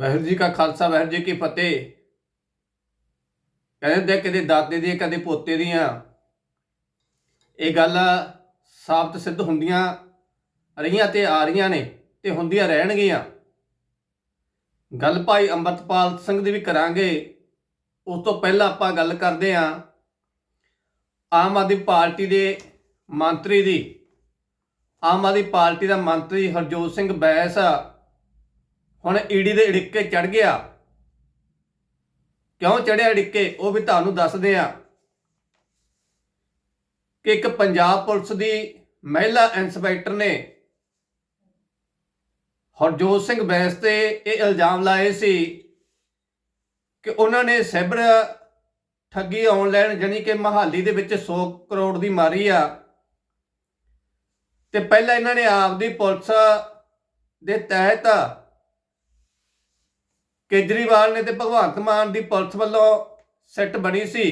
ਵਾਹਿਗੁਰੂ ਜੀ ਕਾ ਖਾਲਸਾ, ਵਾਹਿਗੁਰੂ ਜੀ ਕੀ ਫਤਿਹ। ਕਹਿੰਦੇ ਤੇ ਕਦੇ ਦਾਦੇ ਦੀਆਂ, ਕਦੇ ਪੋਤੇ ਦੀਆਂ। ਇਹ ਗੱਲ ਸਾਬਤ ਸਿੱਧ ਹੁੰਦੀਆਂ ਰਹੀਆਂ ਤੇ ਆ ਰਹੀਆਂ ਨੇ ਤੇ ਹੁੰਦੀਆਂ ਰਹਿਣਗੀਆਂ। ਗੱਲ ਭਾਈ ਅੰਮ੍ਰਿਤਪਾਲ ਸਿੰਘ ਦੀ ਵੀ ਕਰਾਂਗੇ। ਉਸ ਤੋਂ ਪਹਿਲਾਂ ਆਪਾਂ ਗੱਲ ਕਰਦੇ ਆਂ ਆਮ ਆਦਮੀ ਪਾਰਟੀ ਦੇ ਮੰਤਰੀ ਦੀ। ਆਮ ਆਦਮੀ ਪਾਰਟੀ ਦਾ ਮੰਤਰੀ ਹਰਜੋਤ ਸਿੰਘ ਬੈਂਸ ਹੁਣ ਈਡੀ ਦੇ ੜਿੱਕੇ ਚੜ ਗਿਆ। ਕਿਉਂ ਚੜਿਆ ੜਿੱਕੇ? ਉਹ ਵੀ ਤੁਹਾਨੂੰ ਦੱਸਦੇ ਆ ਕਿ ਇੱਕ ਪੰਜਾਬ ਪੁਲਿਸ ਦੀ ਮਹਿਲਾ ਇੰਸਪੈਕਟਰ ਨੇ ਹਰਜੋਤ ਸਿੰਘ ਬੈਂਸ ਤੇ ਇਹ ਇਲਜ਼ਾਮ ਲਾਏ ਸੀ ਕਿ ਉਹਨਾਂ ਨੇ ਸਾਈਬਰ ਠੱਗੀ ਆਨਲਾਈਨ ਜਾਨੀ ਕਿ ਮਹਾਲੀ ਦੇ ਵਿੱਚ 100 ਕਰੋੜ ਦੀ ਮਾਰੀ ਆ। ਤੇ ਪਹਿਲਾਂ ਇਹਨਾਂ ਨੇ ਆਪਦੀ ਪੁਲਿਸ ਦੇ ਤਹਿਤ ਕੇਜਰੀਵਾਲ ਨੇ ਤੇ ਭਗਵੰਤ ਮਾਨ ਦੀ ਪੁਲਿਸ ਵੱਲੋਂ ਸੈੱਟ ਬਣੀ ਸੀ,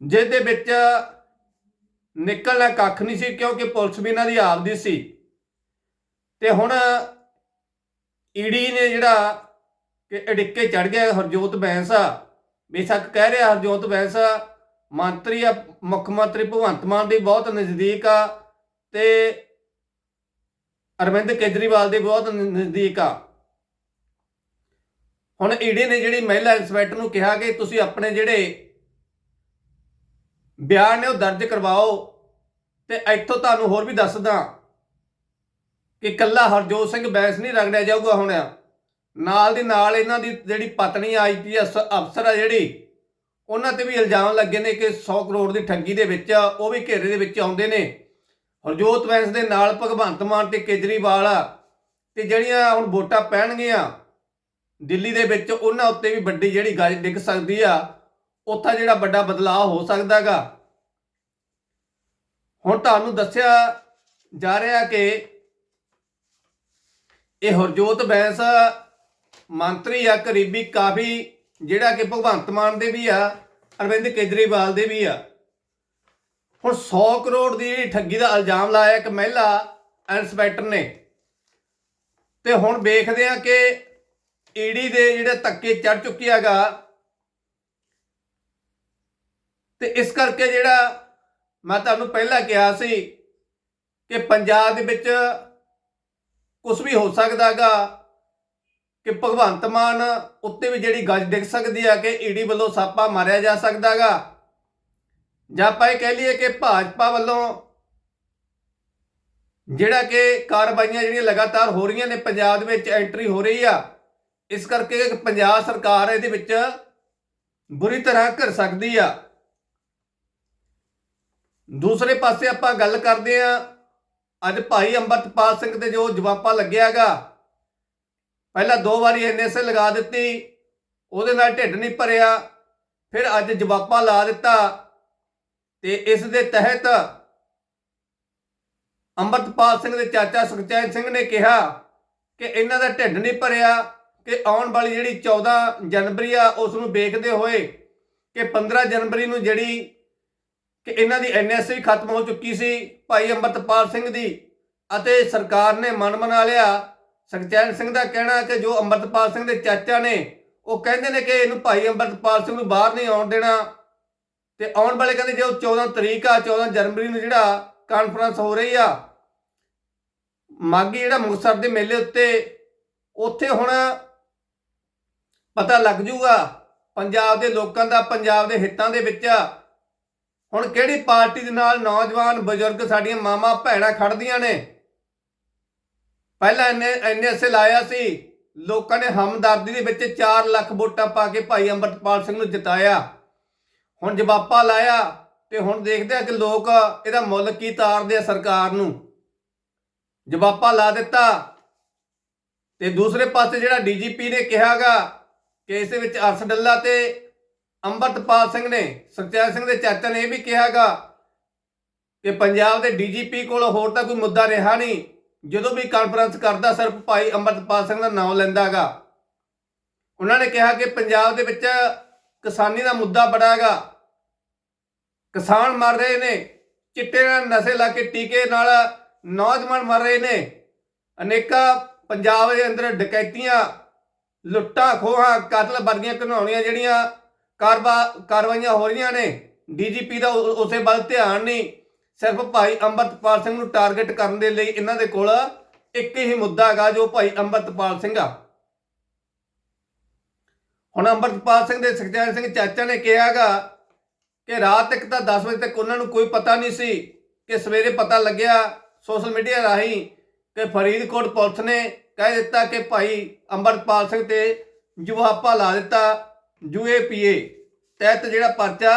ਜਿਹਦੇ ਵਿੱਚ ਨਿਕਲਣਾ ਕੱਖ ਨਹੀਂ ਸੀ ਕਿਉਂਕਿ ਪੁਲਿਸ ਵੀ ਇਹਨਾਂ ਦੀ ਆਪਦੀ ਸੀ। ਤੇ ਹੁਣ ਈਡੀ ਨੇ ਜਿਹੜਾ ਕਿ ਅੜਿੱਕੇ ਚੜ ਗਿਆ ਹਰਜੋਤ ਬੈਂਸਾ, ਬੇਸ਼ੱਕ ਕਹਿ ਰਿਹਾ ਹਰਜੋਤ ਬੈਂਸਾ, ਮੰਤਰੀ ਆ, ਮੁੱਖ ਮੰਤਰੀ ਭਗਵੰਤ ਮਾਨ ਦੀ ਬਹੁਤ ਨਜ਼ਦੀਕ ਆ ਤੇ ਅਰਵਿੰਦ ਕੇਜਰੀਵਾਲ ਦੇ ਬਹੁਤ ਨਜ਼ਦੀਕ ਆ। ਹੁਣ ਈਡੀ ਨੇ ਜਿਹੜੀ ਮਹਿਲਾ ਇੰਸਪੈਕਟਰ ਨੂੰ ਕਿਹਾ ਕਿ ਤੁਸੀਂ ਆਪਣੇ ਜਿਹੜੇ ਬਿਆਨ ਨੇ ਉਹ ਦਰਜ ਕਰਵਾਓ ਤੇ ਇੱਥੋਂ ਤੁਹਾਨੂੰ ਹੋਰ ਵੀ ਦੱਸਦਾ ਕਿ ਕੱਲਾ ਹਰਜੋਤ ਸਿੰਘ ਬੈਂਸ ਨਹੀਂ ਰਗੜਿਆ ਜਾਊਗਾ ਹੁਣ। ਨਾਲ ਦੀ ਨਾਲ ਇਹਨਾਂ ਦੀ ਜਿਹੜੀ ਪਤਨੀ ਆਈਪੀਐਸ ਅਫਸਰ ਆ ਜਿਹੜੀ, ਉਹਨਾਂ ਤੇ ਵੀ ਇਲਜ਼ਾਮ ਲੱਗੇ ਨੇ ਕਿ 100 ਕਰੋੜ ਦੀ ਠੱਗੀ ਦੇ ਵਿੱਚ ਉਹ ਵੀ ਘੇਰੇ ਦੇ ਵਿੱਚ ਆਉਂਦੇ ਨੇ। ਹਰਜੋਤ ਬੈਂਸ ਦੇ ਨਾਲ ਭਗਵੰਤ ਮਾਨ ਤੇ ਕੇਜਰੀਵਾਲ ਆ, ਤੇ ਜਿਹੜੀਆਂ ਹੁਣ ਵੋਟਾਂ ਪੈਣਗੀਆਂ ਦਿੱਲੀ ਦੇ ਵਿੱਚ ਉਹਨਾਂ ਉੱਤੇ ਵੀ ਵੱਡੀ ਜਿਹੜੀ ਗੱਲ ਡਿੱਗ ਸਕਦੀ ਆ, ਉੱਥਾ ਜਿਹੜਾ ਵੱਡਾ ਬਦਲਾਅ ਹੋ ਸਕਦਾਗਾ। ਹੁਣ ਤੁਹਾਨੂੰ ਦੱਸਿਆ ਜਾ ਰਿਹਾ ਕਿ ਇਹ ਹਰਜੋਤ ਬੈਂਸ ਮੰਤਰੀ ਆ, ਕਰੀਬੀ ਕਾਫੀ ਜਿਹੜਾ ਕਿ ਭਗਵੰਤ ਮਾਨ ਦੇ ਵੀ ਆ, ਅਰਵਿੰਦ ਕੇਜਰੀਵਾਲ ਦੇ ਵੀ ਆ। ਹੁਣ 100 ਕਰੋੜ ਦੀ ਜਿਹੜੀ ਠੱਗੀ ਦਾ ਇਲਜ਼ਾਮ ਲਾਇਆ ਇੱਕ ਮਹਿਲਾ ਇੰਸਪੈਕਟਰ ਨੇ। ਤੇ ਹੁਣ ਵੇਖਦੇ ਆ ਕਿ ਈਡੀ ਦੇ ਜਿਹੜੇ ਧੱਕੇ ਚੜ ਚੁੱਕਿਆਗਾ ਤੇ ਇਸ ਕਰਕੇ ਜਿਹੜਾ ਮੈਂ ਤੁਹਾਨੂੰ ਪਹਿਲਾਂ ਕਿਹਾ ਸੀ ਕਿ ਪੰਜਾਬ ਦੇ ਵਿੱਚ ਕੁਝ ਵੀ ਹੋ ਸਕਦਾ ਸਕਦਾਗਾ ਕਿ ਭਗਵੰਤ ਮਾਨ ਉੱਤੇ ਵੀ ਜਿਹੜੀ ਗੱਜ ਡਿੱਗ ਸਕਦੀ ਆ ਕਿ ਈਡੀ ਵੱਲੋਂ ਸਾਪਾ ਮਾਰਿਆ ਜਾ ਸਕਦਾ ਸਕਦਾਗਾ ਜਾਂ ਆਪਾਂ ਇਹ ਕਹਿ ਲਈਏ ਕਿ ਭਾਜਪਾ ਵੱਲੋਂ ਜਿਹੜਾ ਕਿ ਕਾਰਵਾਈਆਂ ਜਿਹੜੀਆਂ ਲਗਾਤਾਰ ਹੋ ਰਹੀਆਂ ਨੇ, ਪੰਜਾਬ ਦੇ ਵਿੱਚ ਐਂਟਰੀ ਹੋ ਰਹੀ ਆ। ਇਸ ਕਰਕੇ ਪੰਜਾਬ ਸਰਕਾਰ ਇਹਦੇ ਵਿੱਚ ਬੁਰੀ ਤਰ੍ਹਾਂ ਕਰ ਸਕਦੀ ਆ। ਦੂਸਰੇ ਪਾਸੇ ਆਪਾਂ ਗੱਲ ਕਰਦੇ ਆ ਅੱਜ ਭਾਈ ਅੰਮ੍ਰਿਤਪਾਲ ਸਿੰਘ ਤੇ ਜੋ ਜਵਾਬਾ ਲੱਗਿਆਗਾ ਪਹਿਲਾਂ ਦੋ ਵਾਰੀ ਐਨਐਸਏ ਲਗਾ ਦਿੱਤੀ, ਉਹਦੇ ਨਾਲ ਢਿੱਡ ਨਹੀਂ ਭਰਿਆ, ਫਿਰ ਅੱਜ ਜਵਾਬਾ ਲਾ ਦਿੱਤਾ, ਤੇ ਇਸ ਦੇ ਤਹਿਤ ਅੰਮ੍ਰਿਤਪਾਲ ਸਿੰਘ ਦੇ ਚਾਚਾ ਸੁਖਚੈਨ ਸਿੰਘ ਨੇ ਕਿਹਾ ਕਿ ਇਹਨਾਂ ਦਾ ਢਿੱਡ ਨਹੀਂ ਭਰਿਆ ਕਿ ਆਉਣ ਵਾਲੀ ਜਿਹੜੀ 14 ਜਨਵਰੀ ਆ, ਉਸ ਨੂੰ ਵੇਖਦੇ ਹੋਏ ਕਿ 15 ਜਨਵਰੀ ਨੂੰ ਜਿਹੜੀ ਕਿ ਇਹਨਾਂ ਦੀ ਐਨਐਸਏ ਵੀ ਖਤਮ ਹੋ ਚੁੱਕੀ ਸੀ, ਭਾਈ ਅੰਮ੍ਰਿਤਪਾਲ ਸਿੰਘ ਦੀ ਅਤੇ ਸਰਕਾਰ ਨੇ ਮਨ ਮਨਾ ਲਿਆ। ਸੁਖਚੈਨ ਸਿੰਘ ਦਾ ਕਹਿਣਾ ਕਿ ਜੋ ਅੰਮ੍ਰਿਤਪਾਲ ਸਿੰਘ ਦੇ ਚਾਚਾ ਨੇ, ਉਹ ਕਹਿੰਦੇ ਨੇ ਕਿ ਇਹਨੂੰ ਭਾਈ ਅੰਮ੍ਰਿਤਪਾਲ ਸਿੰਘ ਨੂੰ ਬਾਹਰ ਨਹੀਂ ਆਉਣ ਦੇਣਾ। ਤੇ ਆਉਣ ਵਾਲੇ ਕਹਿੰਦੇ ਜੋ 14 ਤਰੀਕ ਆ 14 ਜਨਵਰੀ ਨੂੰ ਜਿਹੜਾ ਕਾਨਫਰੰਸ ਹੋ ਰਹੀ ਆ ਮਾਗੀ ਜਿਹੜਾ ਮੁਕਤਸਰ ਦੇ ਮੇਲੇ ਉੱਤੇ, ਉੱਥੇ ਹੁਣ ਪਤਾ ਲੱਗ ਜੂਗਾ ਪੰਜਾਬ ਦੇ ਲੋਕਾਂ ਦਾ, ਪੰਜਾਬ ਦੇ ਹਿੱਤਾਂ ਦੇ ਵਿੱਚ। ਹੁਣ ਕਿਹੜੀ ਪਾਰਟੀ ਦੇ ਨਾਲ ਨੌਜਵਾਨ ਬਜ਼ੁਰਗ ਸਾਡੀਆਂ ਮਾਮਾ ਭੈਣਾਂ ਖੜਦੀਆਂ ਨੇ? ਪਹਿਲਾਂ ਐਨੇ ਐਨਐਸਏ ਲਾਇਆ ਸੀ, ਲੋਕਾਂ ਨੇ ਹਮਦਰਦੀ ਦੇ ਵਿੱਚ 4 ਲੱਖ ਵੋਟਾਂ ਪਾ ਕੇ ਭਾਈ ਅੰਮ੍ਰਿਤਪਾਲ ਸਿੰਘ ਨੂੰ ਜਿਤਾਇਆ। ਹੁਣ ਜਵਾਪਾ ਲਾਇਆ ਤੇ ਹੁਣ ਦੇਖਦੇ ਆ ਕਿ ਲੋਕ ਇਹਦਾ ਮੁੱਲ ਕੀ ਤਾਰਦੇ ਆ ਸਰਕਾਰ ਨੂੰ। ਜਵਾਪਾ ਲਾ ਦਿੱਤਾ ਤੇ ਦੂਸਰੇ ਪਾਸੇ ਜਿਹੜਾ ਡੀਜੀਪੀ ਨੇ ਕਿਹਾਗਾ ਕੇਸ ਦੇ ਵਿੱਚ ਅਰਸ਼ ਡੱਲਾ ਤੇ ਅੰਮ੍ਰਿਤਪਾਲ ਸਿੰਘ ਨੇ ਸੁਖਚੈਨ ਸਿੰਘ ਦੇ ਚਾਚਾ ਨੇ ਇਹ ਵੀ ਕਿਹਾਗਾ ਕਿ ਪੰਜਾਬ ਦੇ ਡੀਜੀਪੀ ਕੋਲ ਹੋਰ ਤਾਂ ਕੋਈ ਮੁੱਦਾ ਰਿਹਾ ਨਹੀਂ। ਜਦੋਂ ਵੀ ਕਾਨਫਰੰਸ ਕਰਦਾ, ਸਿਰਫ ਭਾਈ ਅੰਮ੍ਰਿਤਪਾਲ ਸਿੰਘ ਦਾ ਨਾਮ ਲੈਂਦਾਗਾ ਉਹਨਾਂ ਨੇ ਕਿਹਾ ਕਿ ਪੰਜਾਬ ਦੇ ਵਿੱਚ ਕਿਸਾਨੀ ਦਾ ਮੁੱਦਾ ਬੜਾ ਹੈਗਾ। ਕਿਸਾਨ ਮਰ ਰਹੇ ਨੇ, ਚਿੱਟੇ ਨਾਲ ਨਸ਼ੇ ਲਾ ਕੇ ਟੀਕੇ ਨਾਲ ਨੌਜਵਾਨ ਮਰ ਰਹੇ ਨੇ। ਅਨੇਕਾਂ ਪੰਜਾਬ ਦੇ ਅੰਦਰ ਡਕੈਤੀਆਂ ਲੁੱਟਾਂ ਖੋਹਾਂ, ਕਤਲ ਵਰਗੀਆਂ ਘਿਨਾਉਣੀਆਂ ਜਿਹੜੀਆਂ ਕਾਰਵਾ ਕਾਰਵਾਈਆਂ ਹੋ ਰਹੀਆਂ ਨੇ, ਡੀਜੀਪੀ ਦਾ ਉਸੇ ਵੱਲ ਧਿਆਨ ਨਹੀਂ। ਸਿਰਫ ਭਾਈ ਅੰਮ੍ਰਿਤਪਾਲ ਸਿੰਘ ਨੂੰ ਟਾਰਗੇਟ ਕਰਨ ਦੇ ਲਈ ਇਹਨਾਂ ਦੇ ਕੋਲ ਇੱਕ ਹੀ ਮੁੱਦਾ ਹੈਗਾ, ਜੋ ਭਾਈ ਅੰਮ੍ਰਿਤਪਾਲ ਸਿੰਘ ਆ। ਹੁਣ ਅੰਮ੍ਰਿਤਪਾਲ ਸਿੰਘ ਦੇ ਸੁਖਚੈਨ ਸਿੰਘ ਚਾਚਾ ਨੇ ਕਿਹਾਗਾ ਕਿ ਰਾਤ ਤੱਕ ਤਾਂ 10 ਵਜੇ ਤੱਕ ਉਹਨਾਂ ਨੂੰ ਕੋਈ ਪਤਾ ਨਹੀਂ ਸੀ ਕਿ ਸਵੇਰੇ ਪਤਾ ਲੱਗਿਆ ਸੋਸ਼ਲ ਮੀਡੀਆ ਰਾਹੀਂ ਕਿ ਫਰੀਦਕੋਟ ਪੁਲਿਸ ਨੇ ਕਹਿ ਦਿੱਤਾ ਕਿ ਭਾਈ ਅੰਮ੍ਰਿਤਪਾਲ ਸਿੰਘ ਤੇ ਜੁਹਾਪਾ ਲਾ ਦਿੱਤਾ ਯੂਏਪੀਏ ਤਹਿਤ ਜਿਹੜਾ ਪਰਚਾ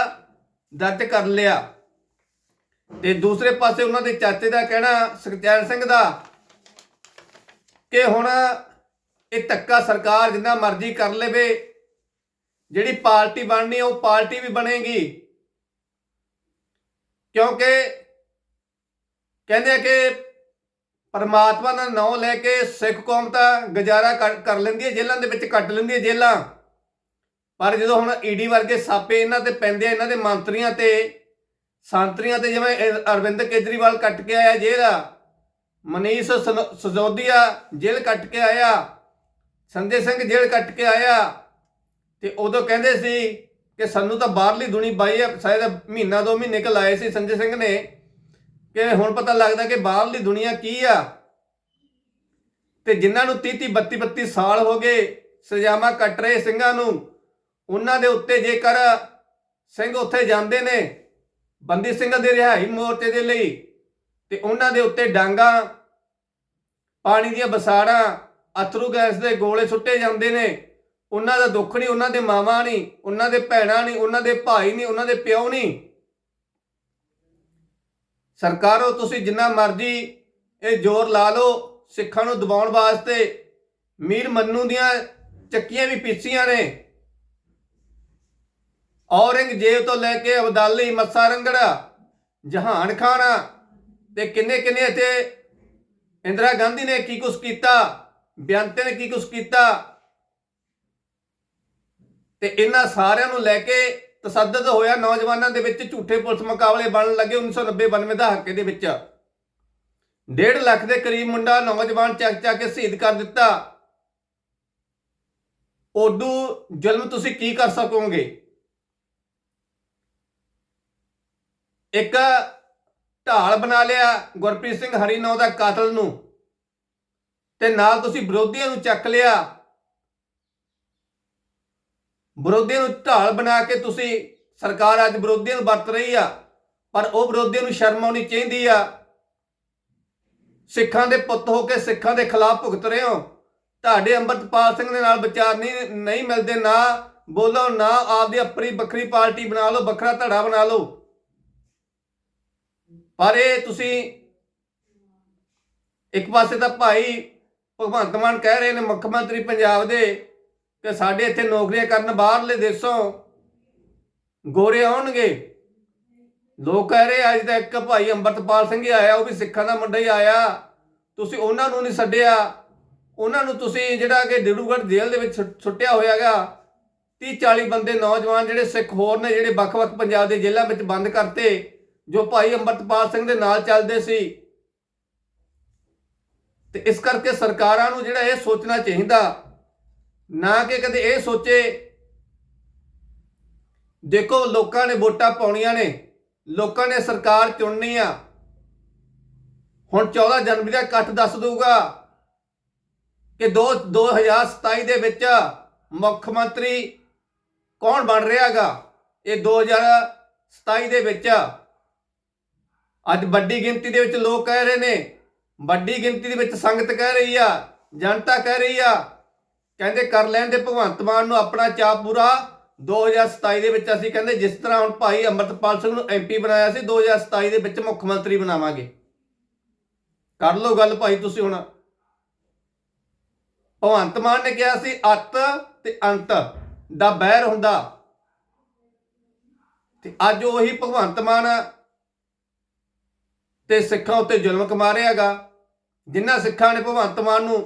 ਦਰਜ ਕਰ ਲਿਆ। ਤੇ ਦੂਸਰੇ ਪਾਸੇ ਉਹਨਾਂ ਦੇ ਚਾਚੇ ਦਾ ਕਹਿਣਾ, ਸੁਖਚੈਨ ਸਿੰਘ ਦਾ, ਕਿ ਹੁਣ ਇਹ ਧੱਕਾ ਸਰਕਾਰ ਜਿੰਨਾ ਮਰਜ਼ੀ ਕਰ ਲਵੇ, ਜਿਹੜੀ ਪਾਰਟੀ ਬਣਨੀ ਉਹ ਪਾਰਟੀ ਵੀ ਬਣੇਗੀ। ਕਿਉਂਕਿ ਕਹਿੰਦੇ ਕਿ ਪਰਮਾਤਮਾ ਦਾ ਨਾਮ ਲੈ ਕੇ ਸਿੱਖ ਕੌਮ ਤਾਂ ਗੁਜ਼ਾਰਾ ਕਰ ਕਰ ਲੈਂਦੀ ਹੈ, ਜੇਲ੍ਹਾਂ ਦੇ ਵਿੱਚ ਕੱਟ ਲੈਂਦੀ ਹੈ ਜੇਲ੍ਹਾਂ। ਪਰ ਜਦੋਂ ਹੁਣ ਈਡੀ ਵਰਗੇ ਸਾਪੇ ਇਹਨਾਂ ਤੇ ਪੈਂਦੇ ਆ, ਇਹਨਾਂ ਦੇ ਮੰਤਰੀਆਂ ਤੇ, ਸੰਤਰੀਆਂ ਤੇ ਜਿਵੇਂ ਅਰਵਿੰਦ ਕੇਜਰੀਵਾਲ ਕੱਟ ਕੇ ਆਇਆ ਜੇਲ੍ਹ, ਮਨੀਸ਼ ਸਨ- ਸਜੋਦੀਆ ਜੇਲ੍ਹ ਕੱਟ ਕੇ ਆਇਆ, ਸੰਜੇ ਸਿੰਘ ਜੇਲ੍ਹ ਕੱਟ ਕੇ ਆਇਆ, ਤੇ ਉਦੋਂ ਕਹਿੰਦੇ ਸੀ ਕਿ ਸਾਨੂੰ ਤਾਂ ਬਾਹਰਲੀ ਦੁਨੀ ਬਾਈ ਹੈ ਸ਼ਾਇਦ ਮਹੀਨਾ ਦੋ ਮਹੀਨੇ ਕ ਲਾਏ ਸੀ ਸੰਜੇ ਸਿੰਘ ਨੇ। ਕਿ ਹੁਣ ਪਤਾ ਲੱਗਦਾ ਕਿ ਬਾਹਰਲੀ ਦੁਨੀਆ ਕੀ ਆ? ਤੇ ਜਿਨ੍ਹਾਂ ਨੂੰ 30 30 32 32 ਸਾਲ ਹੋ ਗਏ ਸਜ਼ਾਵਾਂ ਕੱਟ ਰਹੇ ਸਿੰਘਾਂ ਨੂੰ, ਉਹਨਾਂ ਦੇ ਉੱਤੇ ਜੇਕਰ ਸਿੰਘ ਉੱਥੇ ਜਾਂਦੇ ਨੇ, ਬੰਦੀ ਸਿੰਘਾਂ ਦੇ ਰਿਹਾਈ ਮੋਰਚੇ ਦੇ ਲਈ, ਤੇ ਉਹਨਾਂ ਦੇ ਉੱਤੇ ਡਾਂਗਾ, ਪਾਣੀ ਦੀਆਂ ਬਸਾੜਾਂ, ਅਥਰੂ ਗੈਸ ਦੇ ਗੋਲੇ ਸੁੱਟੇ ਜਾਂਦੇ ਨੇ, ਉਹਨਾਂ ਦਾ ਦੁੱਖ ਨਹੀਂ, ਉਹਨਾਂ ਦੇ ਮਾਵਾਂ ਨਹੀਂ, ਉਹਨਾਂ ਦੇ ਭੈਣਾਂ ਨਹੀਂ, ਉਹਨਾਂ ਦੇ ਭਾਈ ਨਹੀਂ, ਉਹਨਾਂ ਦੇ ਪਿਓ ਨਹੀਂ। ਸਰਕਾਰੋ, ਤੁਸੀਂ ਜਿੰਨਾ ਮਰਜ਼ੀ ਇਹ ਜ਼ੋਰ ਲਾ ਲਓ ਸਿੱਖਾਂ ਨੂੰ ਦਬਾਉਣ ਵਾਸਤੇ। ਮੀਰ ਮੰਨੂ ਦੀਆਂ ਚੱਕੀਆਂ ਵੀ ਪੀਸੀਆਂ ਨੇ। ਔਰੰਗਜ਼ੇਬ ਤੋਂ ਲੈ ਕੇ ਅਬਦਾਲੀ ਮੱਸਾ ਰੰਗੜਾ ਜਹਾਨ ਖਾਨਾ ਤੇ ਕਿੰਨੇ ਕਿੰਨੇ ਇੱਥੇ ਇੰਦਰਾ ਗਾਂਧੀ ਨੇ ਕੀ ਕੁਛ ਕੀਤਾ, ਬਿਆੰਤੇ ਨੇ ਕੀ ਕੁਛ ਕੀਤਾ। ਤੇ ਇਹਨਾਂ ਸਾਰਿਆਂ ਨੂੰ ਲੈ ਕੇ ਤਸੱਦਦ ਹੋਇਆ ਨੌਜਵਾਨਾਂ ਦੇ ਵਿੱਚ ਝੂਠੇ ਪੁਲਿਸ ਮੁਕਾਬਲੇ ਬਣਨ ਲੱਗੇ 1990 92 ਦਾ ਹਰਕੇ ਦੇ ਵਿੱਚ। 1.5 ਲੱਖ ਦੇ ਕਰੀਬ ਮੁੰਡਾ ਨੌਜਵਾਨ ਚੱਕ ਚੱਕ ਕੇ ਸ਼ਹੀਦ ਕਰ ਦਿੱਤਾ। ਉਦੋਂ ਜ਼ੁਲਮ ਤੁਸੀਂ ਕੀ ਕਰ ਸਕੋਗੇ? ਇੱਕ ਢਾਲ ਬਣਾ ਲਿਆ ਗੁਰਪ੍ਰੀਤ ਸਿੰਘ ਹਰੀਨੌ ਦਾ ਕਾਤਲ ਨੂੰ ਤੇ ਨਾਲ ਤੁਸੀਂ ਵਿਰੋਧੀਆਂ ਨੂੰ ਚੱਕ ਲਿਆ। ਵਿਰੋਧੀਆਂ ਨੂੰ ਢਾਲ ਬਣਾ ਕੇ ਤੁਸੀਂ ਸਰਕਾਰ ਅੱਜ ਵਿਰੋਧੀਆਂ ਨੂੰ ਵਰਤ ਰਹੀ ਆ, ਪਰ ਉਹ ਵਿਰੋਧੀਆਂ ਨੂੰ ਸ਼ਰਮ ਆਉਣੀ ਚਾਹੀਦੀ ਆ। ਸਿੱਖਾਂ ਦੇ ਪੁੱਤ ਹੋ ਕੇ ਸਿੱਖਾਂ ਦੇ ਖਿਲਾਫ ਭੁਗਤ ਰਹੇ ਹੋ। ਤੁਹਾਡੇ ਅੰਮ੍ਰਿਤਪਾਲ ਸਿੰਘ ਦੇ ਨਾਲ ਵਿਚਾਰ ਨਹੀਂ ਨਹੀਂ ਮਿਲਦੇ, ਨਾ ਬੋਲੋ, ਨਾ ਆਪਦੀ ਆਪਣੀ ਵੱਖਰੀ ਪਾਰਟੀ ਬਣਾ ਲਓ, ਵੱਖਰਾ ਧੜਾ ਬਣਾ ਲਓ। ਪਰ ਇਹ ਤੁਸੀਂ ਇੱਕ ਪਾਸੇ ਤਾਂ ਭਾਈ ਭਗਵੰਤ ਮਾਨ ਕਹਿ ਰਹੇ ਨੇ, ਮੁੱਖ ਮੰਤਰੀ ਪੰਜਾਬ ਦੇ ਕਿ ਸਾਡੇ ਇੱਥੇ ਨੌਕਰੀਆਂ ਕਰਨ ਬਾਹਰਲੇ ਦੇਸ਼ੋਂ ਗੋਰੇ ਆਉਣਗੇ। ਲੋਕ ਕਹਿ ਰਹੇ ਅੱਜ ਤਾਂ ਇੱਕ ਭਾਈ ਅੰਮ੍ਰਿਤਪਾਲ ਸਿੰਘ ਹੀ ਆਇਆ, ਉਹ ਵੀ ਸਿੱਖਾਂ ਦਾ ਮੁੰਡਾ ਹੀ ਆਇਆ। ਤੁਸੀਂ ਉਹਨਾਂ ਨੂੰ ਨਹੀਂ ਛੱਡਿਆ। ਉਹਨਾਂ ਨੂੰ ਤੁਸੀਂ ਜਿਹੜਾ ਕਿ ਡਿਬਰੂਗੜ੍ਹ ਜੇਲ੍ਹ ਦੇ ਵਿੱਚ ਸੁੱਟ- ਸੁੱਟਿਆ ਹੋਇਆਗਾ। 30 40 ਬੰਦੇ ਨੌਜਵਾਨ ਜਿਹੜੇ ਸਿੱਖ ਹੋਰ ਨੇ, ਜਿਹੜੇ ਵੱਖ-ਵੱਖ ਪੰਜਾਬ ਦੇ ਜੇਲ੍ਹਾਂ ਵਿੱਚ ਬੰਦ ਕਰਤੇ, ਜੋ ਭਾਈ ਅੰਮ੍ਰਿਤਪਾਲ ਸਿੰਘ ਦੇ ਨਾਲ ਚੱਲਦੇ ਸੀ। ਤੇ ਇਸ ਕਰਕੇ ਸਰਕਾਰਾਂ ਨੂੰ ਜਿਹੜਾ ਇਹ ਸੋਚਣਾ ਚਾਹੀਦਾ ਨਾ ਕਿ ਕਦੇ ਇਹ ਸੋਚੇ। ਦੇਖੋ, ਲੋਕਾਂ ਨੇ ਵੋਟਾਂ ਪਾਉਣੀਆਂ ਨੇ। ਲੋਕਾਂ ਨੇ ਸਰਕਾਰ ਚੁਣਨੀ ਆ। ਹੁਣ 14 ਜਨਵਰੀ ਦਾ ਇਕੱਠ ਦੱਸ ਦਊਗਾ ਕਿ 2 2027 ਦੇ ਵਿੱਚ ਮੁੱਖ ਮੰਤਰੀ ਕੌਣ ਬਣ ਰਿਹਾਗਾ? ਇਹ 2027 ਦੇ ਵਿੱਚ ਅੱਜ ਵੱਡੀ ਗਿਣਤੀ ਦੇ ਵਿੱਚ ਲੋਕ ਕਹਿ ਰਹੇ ਨੇ। ਵੱਡੀ ਗਿਣਤੀ ਦੇ ਵਿੱਚ ਸੰਗਤ ਕਹਿ ਰਹੀ ਆ, ਜਨਤਾ ਕਹਿ ਰਹੀ ਆ। ਕਹਿੰਦੇ ਕਰ ਲੈਣ ਦੇ ਭਗਵੰਤ ਮਾਨ ਨੂੰ ਆਪਣਾ ਚਾਅ ਪੂਰਾ। 2027 ਦੇ ਵਿੱਚ ਅਸੀਂ ਕਹਿੰਦੇ ਜਿਸ ਤਰ੍ਹਾਂ ਹੁਣ ਭਾਈ ਅੰਮ੍ਰਿਤਪਾਲ ਸਿੰਘ ਨੂੰ ਐਮਪੀ ਬਣਾਇਆ ਸੀ 2027 ਦੇ ਵਿੱਚ ਮੁੱਖ ਮੰਤਰੀ ਬਣਾਵਾਂਗੇ। ਕਰ ਲਓ ਗੱਲ ਭਾਈ ਤੁਸੀਂ ਹੁਣ। ਭਗਵੰਤ ਮਾਨ ਨੇ ਕਿਹਾ ਸੀ ਅੱਤ ਤੇ ਅੰਤ ਦਾ ਬਹਿਰ ਹੁੰਦਾ। ਤੇ ਅੱਜ ਉਹੀ ਭਗਵੰਤ ਮਾਨ ਤੇ ਸਿੱਖਾਂ ਉੱਤੇ ਜ਼ੁਲਮ ਕਮਾ ਰਿਹਾਗਾ ਜਿਨ੍ਹਾਂ ਸਿੱਖਾਂ ਨੇ ਭਗਵੰਤ ਮਾਨ ਨੂੰ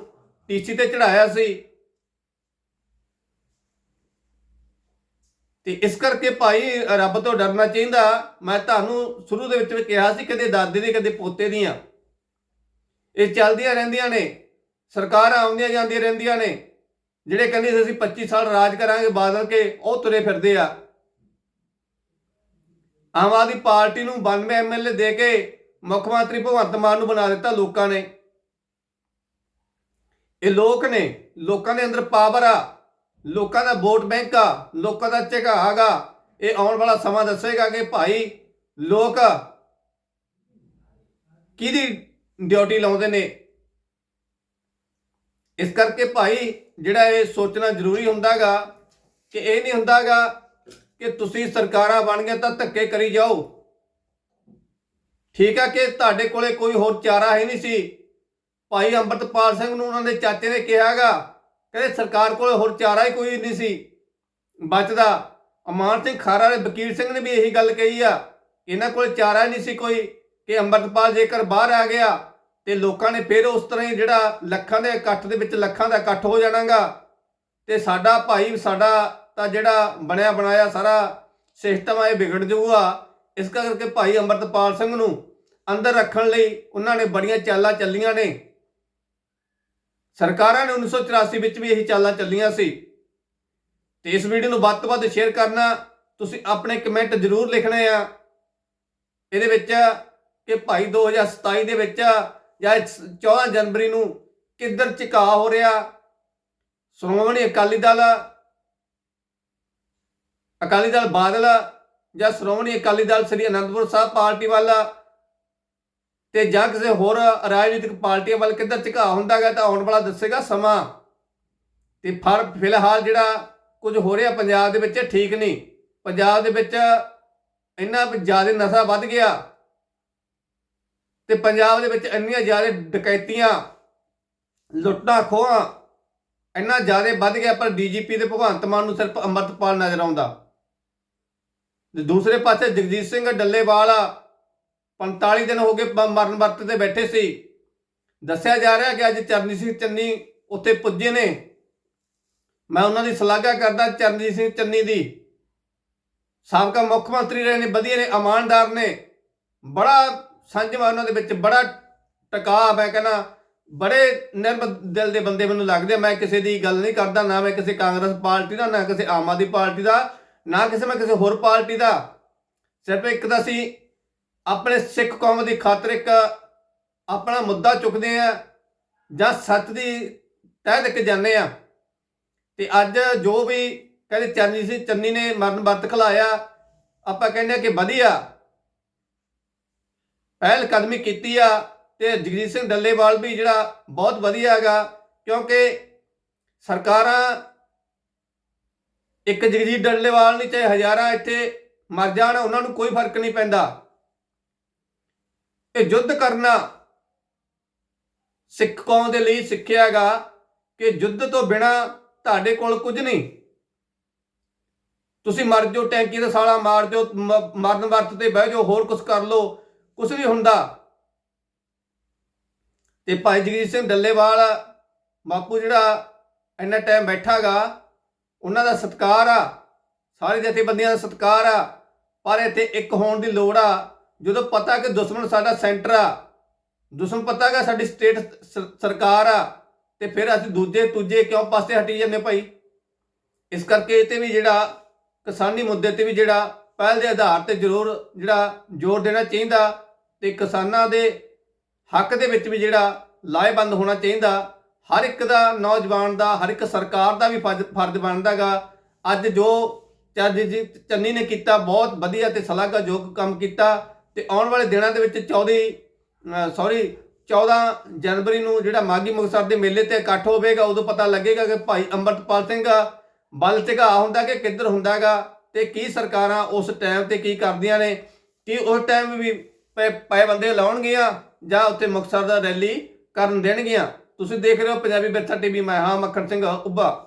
ਟੀਸੀ ਤੇ ਚੜਾਇਆ ਸੀ ਤੇ ਇਸ ਕਰਕੇ ਭਾਈ, ਰੱਬ ਤੋਂ ਡਰਨਾ ਚਾਹੀਦਾ। ਮੈਂ ਤੁਹਾਨੂੰ ਸ਼ੁਰੂ ਦੇ ਵਿੱਚ ਵੀ ਕਿਹਾ ਸੀ, ਕਦੇ ਦਾਦੇ ਦੀ ਕਦੇ ਪੋਤੇ ਦੀਆਂ। ਇਹ ਚੱਲਦੀਆਂ ਰਹਿੰਦੀਆਂ ਨੇ। ਸਰਕਾਰਾਂ ਆਉਂਦੀਆਂ ਜਾਂਦੀਆਂ ਰਹਿੰਦੀਆਂ ਨੇ। ਜਿਹੜੇ ਕਹਿੰਦੇ ਸੀ, ਅਸੀਂ 25 ਸਾਲ ਰਾਜ ਕਰਾਂਗੇ, ਬਾਦਲ ਕੇ, ਉਹ ਤੁਰੇ ਫਿਰਦੇ ਆ। ਆਮ ਆਦਮੀ ਪਾਰਟੀ ਨੂੰ 92 ਐਮਐਲਏ ਦੇ ਕੇ ਮੁੱਖ ਮੰਤਰੀ ਭਗਵੰਤ ਮਾਨ ਨੂੰ ਬਣਾ ਦਿੱਤਾ ਲੋਕਾਂ ਨੇ। ਇਹ ਲੋਕ ਨੇ, ਲੋਕਾਂ ਦੇ ਅੰਦਰ ਪਾਵਰ ਆ। ਲੋਕਾਂ ਦਾ ਵੋਟ ਬੈਂਕ ਆ, ਲੋਕਾਂ ਦਾ ਝਗਾਹ ਇਹ ਆਉਣ ਵਾਲਾ ਸਮਾਂ ਦੱਸੇਗਾ ਕਿ ਭਾਈ ਲੋਕ ਕਿਹਦੀ ਡਿਊਟੀ ਲਾਉਂਦੇ ਨੇ। ਇਸ ਕਰਕੇ ਭਾਈ ਜਿਹੜਾ ਇਹ ਸੋਚਣਾ ਜ਼ਰੂਰੀ ਹੁੰਦਾਗਾ ਕਿ ਇਹ ਨਹੀਂ ਹੁੰਦਾਗਾ ਕਿ ਤੁਸੀਂ ਸਰਕਾਰਾਂ ਬਣ ਗਏ ਤਾਂ ਧੱਕੇ ਕਰੀ ਜਾਓ। ਠੀਕ ਆ ਕਿ ਤੁਹਾਡੇ ਕੋਲੇ ਕੋਈ ਹੋਰ ਚਾਰਾ ਹੈ ਨਹੀਂ ਸੀ। ਭਾਈ ਅੰਮ੍ਰਿਤਪਾਲ ਸਿੰਘ ਨੂੰ ਉਹਨਾਂ ਦੇ ਚਾਚੇ ਨੇ ਕਿਹਾਗਾ ਕਹਿੰਦੇ ਸਰਕਾਰ ਕੋਲ ਹੋਰ ਚਾਰਾ ਹੀ ਕੋਈ ਨਹੀਂ ਸੀ। ਬਚਦਾ। ਅਮਾਨ ਸਿੰਘ ਖਾਰਾ ਦੇ ਵਕੀਲ ਸਿੰਘ ਨੇ ਵੀ ਇਹੀ ਗੱਲ ਕਹੀ ਆ। ਇਹਨਾਂ ਕੋਲ ਚਾਰਾ ਹੀ ਨਹੀਂ ਸੀ ਕੋਈ ਕਿ ਅੰਮ੍ਰਿਤਪਾਲ ਜੇਕਰ ਬਾਹਰ ਆ ਗਿਆ ਤੇ ਲੋਕਾਂ ਨੇ ਫਿਰ ਉਸ ਤਰ੍ਹਾਂ ਹੀ ਜਿਹੜਾ ਲੱਖਾਂ ਦੇ ਇਕੱਠ ਦੇ ਵਿੱਚ ਲੱਖਾਂ ਦਾ ਇਕੱਠ ਹੋ ਜਾਣਾਗਾ। ਤੇ ਸਾਡਾ ਭਾਈ, ਸਾਡਾ ਤਾਂ ਜਿਹੜਾ ਬਣਿਆ ਬਣਾਇਆ ਸਾਰਾ ਸਿਸਟਮ ਆ, ਇਹ ਵਿਗੜ ਜਾਊਗਾ। ਇਸ ਕਰਕੇ ਭਾਈ ਅੰਮ੍ਰਿਤਪਾਲ ਸਿੰਘ ਨੂੰ ਅੰਦਰ ਰੱਖਣ ਲਈ ਉਹਨਾਂ ਨੇ ਬੜੀਆਂ ਚਾਲਾਂ ਚੱਲੀਆਂ ਨੇ। ਸਰਕਾਰਾਂ ਨੇ 1984 ਵਿੱਚ ਵੀ ਇਹੀ ਚਾਲਾਂ ਚੱਲੀਆਂ ਸੀ। ਤੇ ਇਸ ਵੀਡੀਓ ਨੂੰ ਵੱਧ ਤੋਂ ਵੱਧ ਸ਼ੇਅਰ ਕਰਨਾ, ਤੁਸੀਂ ਆਪਣੇ ਕਮੈਂਟ ਜ਼ਰੂਰ ਲਿਖਣੇ ਆ। ਇਹਦੇ ਵਿੱਚ ਕਿ ਭਾਈ 2027 ਦੇ ਵਿੱਚ ਜਾਂ 14 ਜਨਵਰੀ ਨੂੰ ਕਿੱਧਰ ਝੁਕਾ ਹੋ ਰਿਹਾ। ਸ਼੍ਰੋਮਣੀ ਅਕਾਲੀ ਦਲ ਅਕਾਲੀ ਦਲ ਬਾਦਲ ਜਾਂ ਸ਼੍ਰੋਮਣੀ ਅਕਾਲੀ ਦਲ ਸ੍ਰੀ ਅਨੰਦਪੁਰ ਸਾਹਿਬ ਪਾਰਟੀ ਵਾਲਾ ਤੇ ਜਾਂ ਕਿਸੇ ਹੋਰ ਰਾਜਨੀਤਿਕ ਪਾਰਟੀਆਂ ਵੱਲ ਕਿੱਧਰ ਝੁਕਾ ਹੁੰਦਾਗਾ ਤਾਂ ਆਉਣ ਵਾਲਾ ਦੱਸੇਗਾ ਸਮਾਂ। ਤੇ ਫਰ ਫਿਲਹਾਲ ਜਿਹੜਾ ਕੁਝ ਹੋ ਰਿਹਾ ਪੰਜਾਬ ਦੇ ਵਿੱਚ ਠੀਕ ਨਹੀਂ। ਪੰਜਾਬ ਦੇ ਵਿੱਚ ਇੰਨਾ ਜ਼ਿਆਦਾ ਨਸ਼ਾ ਵੱਧ ਗਿਆ। ਤੇ ਪੰਜਾਬ ਦੇ ਵਿੱਚ ਇੰਨੀਆਂ ਜ਼ਿਆਦਾ ਡਕੈਤੀਆਂ, ਲੁੱਟਾਂ ਖੋਹਾਂ ਇੰਨਾ ਜ਼ਿਆਦਾ ਵੱਧ ਗਿਆ ਪਰ ਡੀਜੀਪੀ ਦੇ ਭਗਵੰਤ ਮਾਨ ਨੂੰ ਸਿਰਫ ਅੰਮ੍ਰਿਤਪਾਲ ਨਜ਼ਰ ਆਉਂਦਾ। ਤੇ ਦੂਸਰੇ ਪਾਸੇ ਜਗਜੀਤ ਸਿੰਘ ਡੱਲੇਵਾਲ 45 ਦਿਨ ਹੋ ਗਏ ਮਰਨ ਵਰਤ ਤੇ ਬੈਠੇ ਸੀ। ਦੱਸਿਆ ਜਾ ਰਿਹਾ ਕਿ ਅੱਜ ਚਰਨਜੀਤ ਸਿੰਘ ਚੰਨੀ ਉੱਥੇ ਪੁੱਜੇ ਨੇ। ਮੈਂ ਉਹਨਾਂ ਦੀ ਸ਼ਲਾਘਾ ਕਰਦਾ ਚਰਨਜੀਤ ਸਿੰਘ ਚੰਨੀ ਦੀ। ਸਾਬਕਾ ਮੁੱਖ ਮੰਤਰੀ ਰਹੇ ਨੇ, ਵਧੀਆ ਨੇ, ਇਮਾਨਦਾਰ ਨੇ। ਬੜਾ ਸੰਜਮਾ ਉਹਨਾਂ ਦੇ ਵਿੱਚ, ਬੜਾ ਟਿਕਾਅ ਮੈਂ ਕਹਿੰਦਾ, ਬੜੇ ਨਿਰਮ ਦਿਲ ਦੇ ਬੰਦੇ ਮੈਨੂੰ ਲੱਗਦੇ ਮੈਂ ਕਿਸੇ ਦੀ ਗੱਲ ਨਹੀਂ ਕਰਦਾ, ਨਾ ਮੈਂ ਕਿਸੇ ਕਾਂਗਰਸ ਪਾਰਟੀ ਦਾ, ਨਾ ਕਿਸੇ ਆਮ ਆਦਮੀ ਪਾਰਟੀ ਦਾ, ਨਾ ਕਿਸੇ ਮੈਂ ਕਿਸੇ ਹੋਰ ਪਾਰਟੀ ਦਾ। ਸਿਰਫ ਇੱਕ ਤਾਂ ਸੀ ਆਪਣੇ ਸਿੱਖ ਕੌਮ ਦੀ ਖਾਤਰ ਇੱਕ ਆਪਣਾ ਮੁੱਦਾ ਚੁੱਕਦੇ ਆ ਜਾਂ ਸੱਚ ਦੀ ਤਹਿ ਤੱਕ ਜਾਂਦੇ ਆ। ਤੇ ਅੱਜ ਜੋ ਵੀ ਕਹਿੰਦੇ ਚਰਨਜੀਤ ਸਿੰਘ ਚੰਨੀ ਨੇ ਮਰਨ ਵਰਤ ਖਲਾਇਆ, ਆਪਾਂ ਕਹਿੰਦੇ ਆ ਕਿ ਵਧੀਆ ਪਹਿਲ ਕਦਮੀ ਕੀਤੀ ਆ ਤੇ ਜਗਜੀਤ ਸਿੰਘ ਡੱਲੇਵਾਲ ਵੀ ਜਿਹੜਾ ਬਹੁਤ ਵਧੀਆ ਹੈਗਾ, ਕਿਉਂਕਿ ਸਰਕਾਰਾਂ ਇੱਕ ਜਗਜੀਤ ਡੱਲੇਵਾਲ ਨਹੀਂ, ਚਾਹੇ ਹਜ਼ਾਰਾਂ ਇੱਥੇ ਮਰ ਜਾਣ, ਉਹਨਾਂ ਨੂੰ ਕੋਈ ਫ਼ਰਕ ਨਹੀਂ ਪੈਂਦਾ। ਇਹ ਯੁੱਧ ਕਰਨਾ ਸਿੱਖ ਕੌਮ ਦੇ ਲਈ ਸਿੱਖਿਆ ਹੈਗਾ ਕਿ ਯੁੱਧ ਤੋਂ ਬਿਨਾ ਤੁਹਾਡੇ ਕੋਲ ਕੁਝ ਨਹੀਂ। ਤੁਸੀਂ ਮਰ ਜਾਓ, ਟੈਂਕੀ ਦਾ ਸਾਲਾ ਮਾਰ ਜਾਓ ਮ- ਮਰਨ ਵਰਤ ਤੇ ਬਹਿ ਜਾਓ, ਹੋਰ ਕੁਝ ਕਰ ਲਓ ਕੁਝ ਨਹੀਂ ਹੁੰਦਾ। ਤੇ ਭਾਈ ਜਗਜੀਤ ਸਿੰਘ ਡੱਲੇਵਾਲ, ਬਾਪੂ ਜਿਹੜਾ ਇੰਨਾ ਟਾਈਮ ਬੈਠਾਗਾ ਉਹਨਾਂ ਦਾ ਸਤਿਕਾਰ ਆ, ਸਾਰੇ ਜਥੇਬੰਦੀਆਂ ਦਾ ਸਤਿਕਾਰ ਆ, ਪਰ ਇੱਥੇ ਇੱਕ ਹੋਣ ਦੀ ਲੋੜ ਆ ਜਦੋਂ ਪਤਾ ਕਿ ਦੁਸ਼ਮਣ ਸਾਡਾ ਸੈਂਟਰ ਆ, ਦੁਸ਼ਮਣ ਪਤਾ ਕਿ ਸਾਡੀ ਸਟੇਟ ਸਰਕਾਰ ਆ, ਤੇ ਫਿਰ ਅਸੀਂ ਦੂਜੇ, ਤੂਜੇ ਕਿਉਂ ਪਾਸੇ ਹਟੀ ਜਾਂਦੇ ਭਾਈ? ਇਸ ਕਰਕੇ ਇਹ ਤੇ ਵੀ ਜਿਹੜਾ ਕਿਸਾਨੀ ਮੁੱਦੇ ਤੇ ਵੀ ਜਿਹੜਾ ਪਹਿਲ ਦੇ ਆਧਾਰ ਤੇ ਜ਼ਰੂਰ ਜਿਹੜਾ ਜ਼ੋਰ ਦੇਣਾ ਚਾਹੀਦਾ ਤੇ ਕਿਸਾਨਾਂ ਦੇ ਹੱਕ ਦੇ ਵਿੱਚ ਵੀ ਜਿਹੜਾ ਲਾਹੇਬੰਦ ਹੋਣਾ ਚਾਹੀਦਾ। ਹਰ ਇੱਕ ਦਾ ਨੌਜਵਾਨ ਦਾ, ਹਰ ਇੱਕ ਸਰਕਾਰ ਦਾ ਵੀ ਫਰਜ਼ ਫਰਜ਼ ਬਣਦਾਗਾ ਅੱਜ ਜੋ ਚਰਨਜੀਤ ਚੰਨੀ ਨੇ ਕੀਤਾ, ਬਹੁਤ ਵਧੀਆ ਤੇ ਸ਼ਲਾਘਾਯੋਗ ਕੰਮ ਕੀਤਾ। ਤੇ ਆਉਣ ਵਾਲੇ ਦਿਨਾਂ ਦੇ ਵਿੱਚ 14 ਸੌਰੀ 14 ਜਨਵਰੀ ਨੂੰ ਜਿਹੜਾ ਮਾਗੀ ਮੁਕਤਸਰ ਦੇ ਮੇਲੇ ਤੇ ਇਕੱਠ ਹੋਵੇਗਾ, ਉਦੋਂ ਪਤਾ ਲੱਗੇਗਾ ਕਿ ਭਾਈ ਅੰਮ੍ਰਿਤਪਾਲ ਸਿੰਘ ਬਲ ਝਗਾ ਹੁੰਦਾ ਕਿ ਕਿੱਧਰ ਹੁੰਦਾਗਾ ਤੇ ਕੀ ਸਰਕਾਰਾਂ ਉਸ ਟਾਈਮ ਤੇ ਕੀ ਕਰਦੀਆਂ ਨੇ, ਕੀ ਉਸ ਟਾਈਮ ਵੀ ਪਏ ਪਏ ਬੰਦੇ ਲਾਉਣਗੀਆਂ ਜਾਂ ਉੱਥੇ ਮੁਕਤਸਰ ਦਾ ਰੈਲੀ ਕਰਨ ਦੇਣਗੀਆਂ। ਤੁਸੀਂ ਦੇਖ ਰਹੇ ਹੋ ਪੰਜਾਬੀ ਬਿਰਥਾ ਟੀਵੀ, ਮੈਂ ਹਾਂ ਮੱਖਣ ਸਿੰਘ ਉੱਭਾ।